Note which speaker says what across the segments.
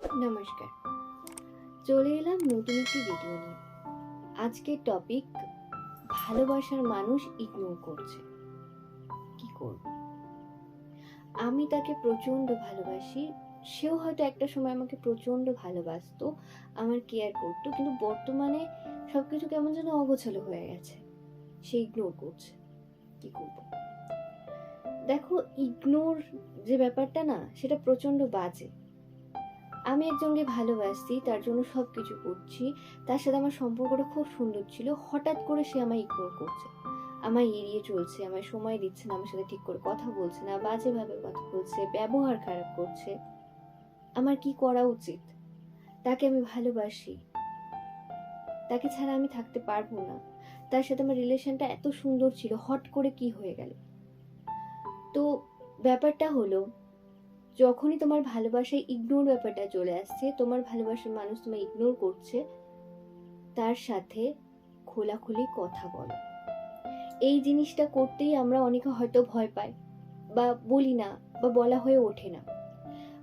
Speaker 1: নমস্কার। চলে এলাম নতুন একটি ভিডিও নিয়ে। আজকের টপিক ভালোবাসার মানুষ ইগনোর করছে। কি করব? আমি তাকে প্রচণ্ড ভালোবাসি, সেও হয়তো একটা সময় আমাকে প্রচণ্ড ভালোবাসতো, আমার কেয়ার করতো, কিন্তু বর্তমানে সব কিছু কেমন যেন অগোছালো হয়ে গেছে। সে ইগনোর করছে। কি করব? দেখো ইগনোর যে ব্যাপারটা না, সেটা প্রচণ্ড বাজে। আমি একজনকে ভালোবাসছি, তার জন্য সব কিছু করছি, তার সাথে আমার সম্পর্কটা খুব সুন্দর ছিল, হঠাৎ করে সে আমায় ইগনোর করছে। আমায় এড়িয়ে চলছে, আমায় সময় দিচ্ছে না, আমার সাথে ঠিক করে কথা বলছে না, বাজেভাবে কথা বলছে, ব্যবহার খারাপ করছে। আমার কি করা উচিত? তাকে আমি ভালোবাসি। তাকে ছাড়া আমি থাকতে পারব না। তার সাথে আমার রিলেশনটা এত সুন্দর ছিল, হট করে কি হয়ে গেল? তো ব্যাপারটা হলো যখনই তোমার ভালোবাসায় ইগনোর ব্যাপারটা চলে আসছে, তোমার ভালোবাসার মানুষ তোমায় ইগনোর করছে, তার সাথে খোলাখুলি কথা বলো। এই জিনিসটা করতেই আমরা অনেকে হয়তো ভয় পাই বা বলি না বা বলা হয়ে ওঠে না।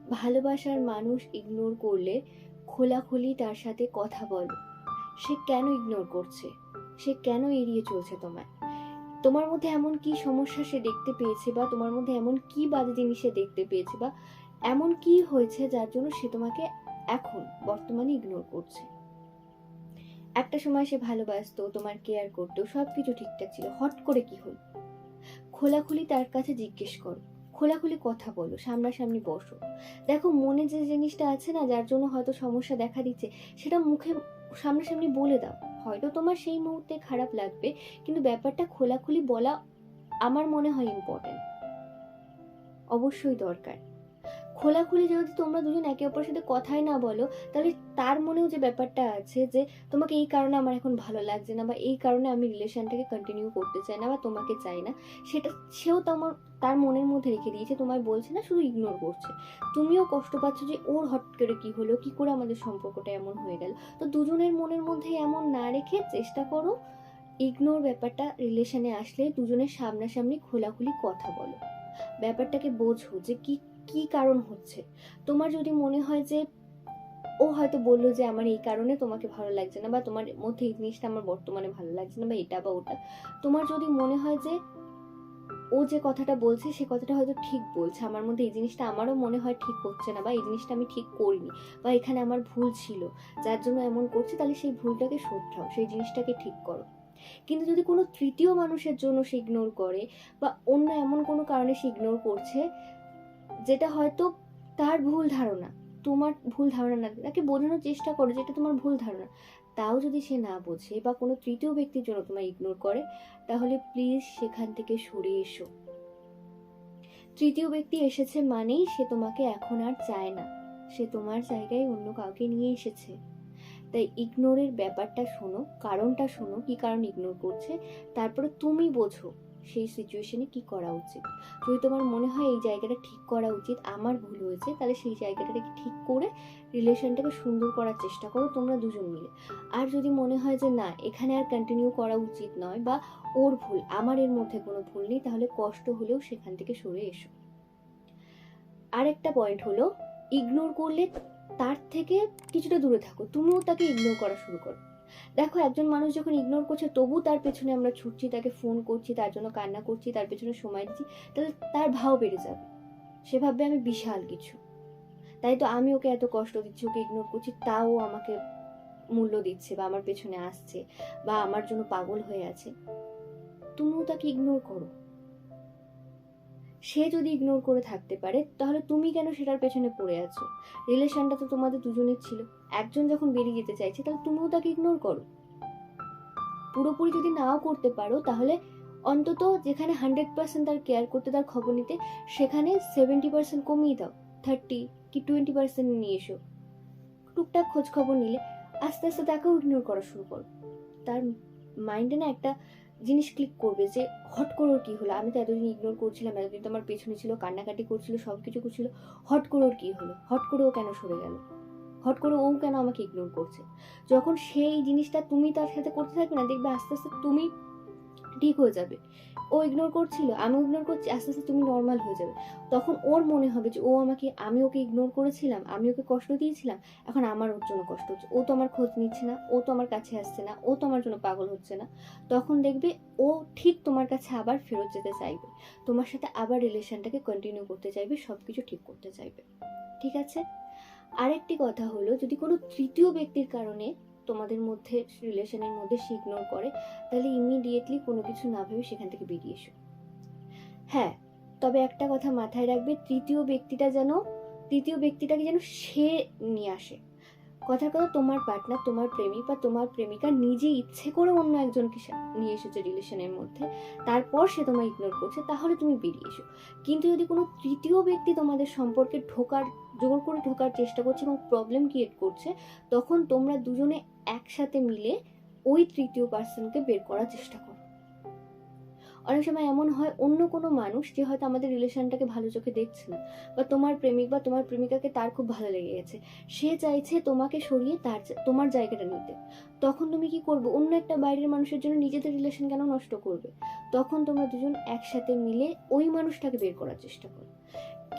Speaker 1: ভালোবাসার মানুষ ইগনোর করলে খোলাখুলি তার সাথে কথা বলো। সে কেন ইগনোর করছে? সে কেন এড়িয়ে চলছে তোমায়? তোমার মধ্যে এমন কি সমস্যা সে দেখতে পেয়েছে বা তোমার মধ্যে এমন কি বাজে জিনিস সে দেখতে পেয়েছে বা এমন কি হয়েছে যার জন্য সে তোমাকে এখন বর্তমানে ইগনোর করছে? একটা সময় সে ভালোবাসতো, তোমার কেয়ার করতো সব কিছু ঠিকঠাক ছিল। হট করে কি হলো? খোলাখুলি তার কাছে জিজ্ঞেস করো। খোলাখুলি কথা বলো, সামনাসামনি বসো। দেখো, মনে যে জিনিসটা আছে না, যার জন্য হয়তো সমস্যা দেখা দিচ্ছে, সেটা মুখে সামনাসামনি বলে দাও। হয়তো তোমার সেই মুহূর্তে খারাপ লাগবে, কিন্তু ব্যাপারটা খোলাখুলি বলা আমার মনে হয় ইম্পর্টেন্ট অবশ্যই দরকার। খোলাখুলি যদি তোমরা দুজন একে অপরের সাথে কথাই না বলো, তাহলে তার মনেও যে ব্যাপারটা আছে যে তোমাকে এই কারণে আমার এখন ভালো লাগছে না বা এই কারণে আমি রিলেশনটাকে কন্টিনিউ করতে চাই না বা তোমাকে চাই না, সেটা সেও তোমার, তার মনের মধ্যে রেখে দিয়েছে, তোমায় বলছে না, শুধু ইগনোর করছে। তুমিও কষ্ট পাচ্ছ যে ওর হট করে কী হলো, কি করে আমাদের সম্পর্কটা এমন হয়ে গেল। তো দুজনের মনের মধ্যে এমন না রেখে চেষ্টা করো ইগনোর ব্যাপারটা রিলেশনে আসলে দুজনের সামনাসামনি খোলাখুলি কথা বলো। ব্যাপারটাকে বোঝো যে কি কি কারণ হচ্ছে? তোমার যদি মনে হয় যে ও হয়তো বলল যে আমার এই কারণে তোমাকে ভালো লাগছে না বা তোমার মধ্যে এই জিনিসটা আমার বর্তমানে ভালো লাগছে না বা এটা বা ওটা, তোমার যদি মনে হয় যে ও যে কথাটা বলছে সে কথাটা হয়তো ঠিক বলছে। আমার মধ্যে এই জিনিসটা আমারও মনে হয় ঠিক হচ্ছে না বা এই জিনিসটা আমি ঠিক করিনি বা এখানে আমার ভুল ছিল, যার জন্য এমন করছে তাহলে সেই ভুলটাকে শোধরাও সেই জিনিসটাকে ঠিক করো। কিন্তু যদি কোনো তৃতীয় মানুষের জন্য সে ইগনোর করে বা অন্য এমন কোনো কারণে সে ইগনোর করছে যেটা হয়তো তার ভুল ধারণা, তোমার ভুল ধারণা না, তাকে বোঝানোর চেষ্টা করো যেটা তোমার ভুল ধারণা। তাও যদি সে না বোঝে বা কোনো তৃতীয় ব্যক্তির জন্য তোমার ইগনোর করে, তাহলে প্লিজ সেখান থেকে সরে এসো। তৃতীয় ব্যক্তি এসেছে মানেই সে তোমাকে এখন আর চায় না। সে তোমার জায়গায় অন্য কাউকে নিয়ে এসেছে। তাই ইগনোরের ব্যাপারটা শোনো, কারণটা শোনো, কি কারণ ইগনোর করছে, তারপরে তুমি বোঝো। সেই সিচুয়েশনে কি করা উচিত? যদি তোমার মনে হয় এই জায়গাটা ঠিক করা উচিত, আমার ভুল হয়েছে, তাহলে সেই জায়গাটাকে ঠিক করে রিলেশনটাকে সুন্দর করার চেষ্টা করো তোমরা দুজন মিলে। আর যদি মনে হয় যে না, এখানে আর কন্টিনিউ করা উচিত নয় বা ওর ভুল, আমার এর মধ্যে কোনো ভুল নেই, তাহলে কষ্ট হলেও সেখান থেকে সরে এসো। আরেকটা পয়েন্ট হলো ইগনোর করলে তার থেকে কিছুটা দূরে থাকো। তুমিও তাকে ইগনোর করা শুরু করো। দেখো, একজন মানুষ যখন ইগনোর করছে, তবু তার পেছনে আমরা ছুটছি, তাকে ফোন করছি, তার জন্য কান্না করছি, তার পেছনে সময় দিচ্ছি, তাহলে তার ভাও বেড়ে যাবে। সে ভাববে আমি বিশাল কিছু। তাই তো আমি ওকে এত কষ্ট দিচ্ছি, ওকে ইগনোর করছি, তাও আমাকে মূল্য দিচ্ছে বা আমার পেছনে আসছে বা আমার জন্য পাগল হয়ে আছে। তুমিও তাকে ইগনোর করো। সে যদি ইগনোর করে থাকতে পারে, তাহলে তুমি কেন সেটার পেছনে পড়ে আছো? রিলেশনটা তো তোমাদের দুজনের ছিল। একজন যখন বেরিয়ে যেতে চাইছে, তাহলে তুমিও তাকে ইগনোর করো। পুরোপুরি যদি নাও করতে পারো, তাহলে অন্তত যেখানে হান্ড্রেড পার্সেন্ট তার কেয়ার করতে, তার খবর নিতে, সেখানে সেভেন্টি পার্সেন্ট কমিয়ে দাও। থার্টি কি টোয়েন্টি পার্সেন্ট নিয়ে এসো। টুকটাক খোঁজ খবর নিলে আস্তে আস্তে তাকেও ইগনোর করা শুরু করো। তার মাইন্ডে না একটা জিনিস ক্লিক করবে যে, হট করে ওর কী হলো? আমি তো এতদিন ইগনোর করছিলাম, এতদিন তো আমার পেছনে ছিল, কান্নাকাটি করছিল সব কিছু করছিল। হট করে ওর কী হলো? হট করে ও কেন সরে গেল? হট করে ও কেন আমাকে ইগনোর করছে? যখন সেই জিনিসটা তুমি তার সাথে করতে থাকবে না, দেখবে আস্তে আস্তে তুমি ঠিক হয়ে যাবে। ও ইগনোর করছিল আমি ইগনোর করছি, আস্তে আস্তে তুমি নর্মাল হয়ে যাবে। তখন ওর মনে হবে যে ও আমাকে, আমি ওকে ইগনোর করেছিলাম, আমি ওকে কষ্ট দিয়েছিলাম, এখন আমার ওর জন্য কষ্ট হচ্ছে। ও তো আমার খোঁজ নিচ্ছে না, ও তো আমার কাছে আসছে না, ও তো আমার জন্য পাগল হচ্ছে না। তখন দেখবে ও ঠিক তোমার কাছে আবার ফেরত যেতে চাইবে। তোমার সাথে আবার রিলেশনটাকে কন্টিনিউ করতে চাইবে সব কিছু ঠিক করতে চাইবে। ঠিক আছে? আরেকটি কথা হলো, যদি কোনো তৃতীয় ব্যক্তির কারণে তোমাদের মধ্যে রিলেশনের মধ্যে সে ইগনোর করে, তাহলে ইমিডিয়েটলি কোনো কিছু না ভেবে সেখান থেকে বেরিয়ে এসো। হ্যাঁ তবে একটা কথা মাথায় রাখবে, তৃতীয় ব্যক্তিটা যেন, তৃতীয় ব্যক্তিটাকে যেন সে নিয়ে আসে। কথার কথা তোমার পার্টনার তোমার প্রেমিক বা তোমার প্রেমিকা নিজে ইচ্ছে করে অন্য একজনকে নিয়ে এসেছে রিলেশনের মধ্যে, তারপর সে তোমায় ইগনোর করছে, তাহলে তুমি বেরিয়ে এসো। কিন্তু যদি কোনো তৃতীয় ব্যক্তি তোমাদের সম্পর্কে ঢোকার, জোর করে ঢোকার চেষ্টা করছে এবং প্রবলেম ক্রিয়েট করছে, তখন তোমরা দুজনে একসাথে মিলে ওই তৃতীয় পার্সনকে বের করার চেষ্টা করো। অনেক সময় এমন হয় অন্য কোনো মানুষ যে হয়তো আমাদের রিলেশনটাকে ভালো চোখে দেখছে না, বা তোমার প্রেমিক বা তোমার প্রেমিকাকে তার খুব ভালো লেগে গেছে। সে চাইছে তোমাকে সরিয়ে তার তোমার জায়গাটা নিতে। তখন তুমি কি করবে? অন্য একটা বাইরের মানুষের জন্য নিজেদের রিলেশন কেন নষ্ট করবে? তখন তোমরা দুজন একসাথে মিলে ওই মানুষটাকে বের করার চেষ্টা করো।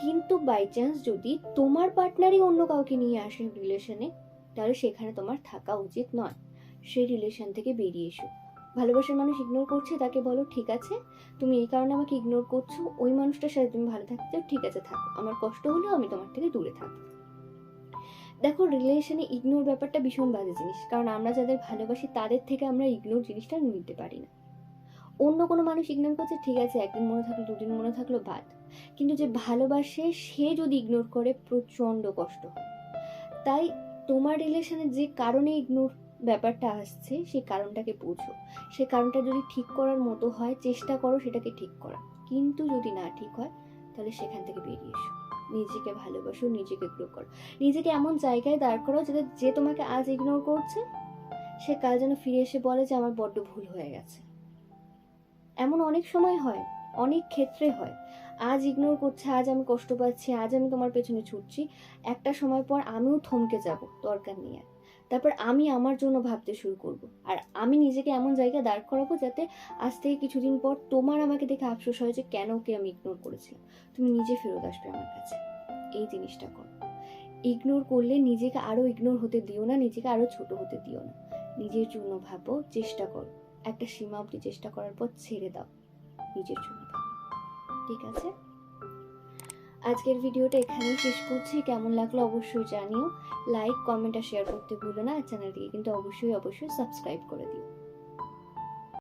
Speaker 1: কিন্তু বাই চান্স যদি তোমার পার্টনারই অন্য কাউকে নিয়ে আসে রিলেশনে, তাহলে সেখানে তোমার থাকা উচিত নয়। সেই রিলেশন থেকে বেরিয়ে এসো। ভালোবাসার মানুষ ইগনোর করছে, তাকে বলো, ঠিক আছে, তুমি এই কারণে আমাকে ইগনোর করছ, ওই মানুষটার সাথে তুমি ভালো থাকতে ঠিক আছে, থাকো। আমার কষ্ট হলেও আমি তোমার থেকে দূরে থাকব। দেখো রিলেশনে ইগনোর ব্যাপারটা ভীষণ বাজে জিনিস, কারণ আমরা যাদের ভালোবাসি, তাদের থেকে আমরা ইগনোর জিনিসটা নিতে পারি না। অন্য কোনো মানুষ ইগনোর করছে, ঠিক আছে, একদিন মনে থাকল, দুদিন মনে থাকল, বাদ। কিন্তু যে ভালোবাসে, সে যদি ইগনোর করে, প্রচণ্ড কষ্ট হয়। তাই তোমার রিলেশনে যে কারণে ইগনোর ব্যাপারটা আসছে, সেই কারণটাকে বোঝো। সে কারণটা যদি ঠিক করার মতো হয়, চেষ্টা করো সেটাকে ঠিক করা কিন্তু যদি না ঠিক হয়, তাহলে সেখান থেকে বেরিয়ে এসো। নিজেকে ভালোবাসো, নিজেকে গ্রো করো। নিজেকে এমন জায়গায় দাঁড় করো যাতে যে তোমাকে আজ ইগনোর করছে, সে কাল যেন ফিরে এসে বলে যে, আমার বড্ড ভুল হয়ে গেছে। এমন অনেক সময় হয়, অনেক ক্ষেত্রে হয়। আজ ইগনোর করছে, আজ আমি কষ্ট পাচ্ছি, আজ আমি তোমার পেছনে ছুটছি। একটা সময় পর আমিও থমকে যাব দরকার নিয়ে তারপর আমি আমার জন্য ভাবতে শুরু করব। আর আমি নিজেকে এমন জায়গায় দাঁড় করাবো যাতে আজ থেকে কিছুদিন পর তোমার আমাকে দেখে আফসোস হয় যে কেন ওকে আমি ইগনোর করেছিলাম। তুমি নিজে ফেরত আসবে আমার কাছে। এই জিনিসটা করো। ইগনোর করলে নিজেকে আরও ইগনোর হতে দিও না, নিজেকে আরও ছোট হতে দিও না। নিজের জন্য ভাবো, চেষ্টা করো। একটা সীমা অবধি চেষ্টা করার পর ছেড়ে দাও। নিজের জন্য ভাবো। ঠিক আছে? আজকের ভিডিওটা এখানেই শেষ করছি। কেমন লাগল অবশ্যই জানিও। লাইক কমেন্ট আর শেয়ার করতে ভুলো না। আর চ্যানেলটিকে কিন্তু অবশ্যই অবশ্যই সাবস্ক্রাইব করে দিও।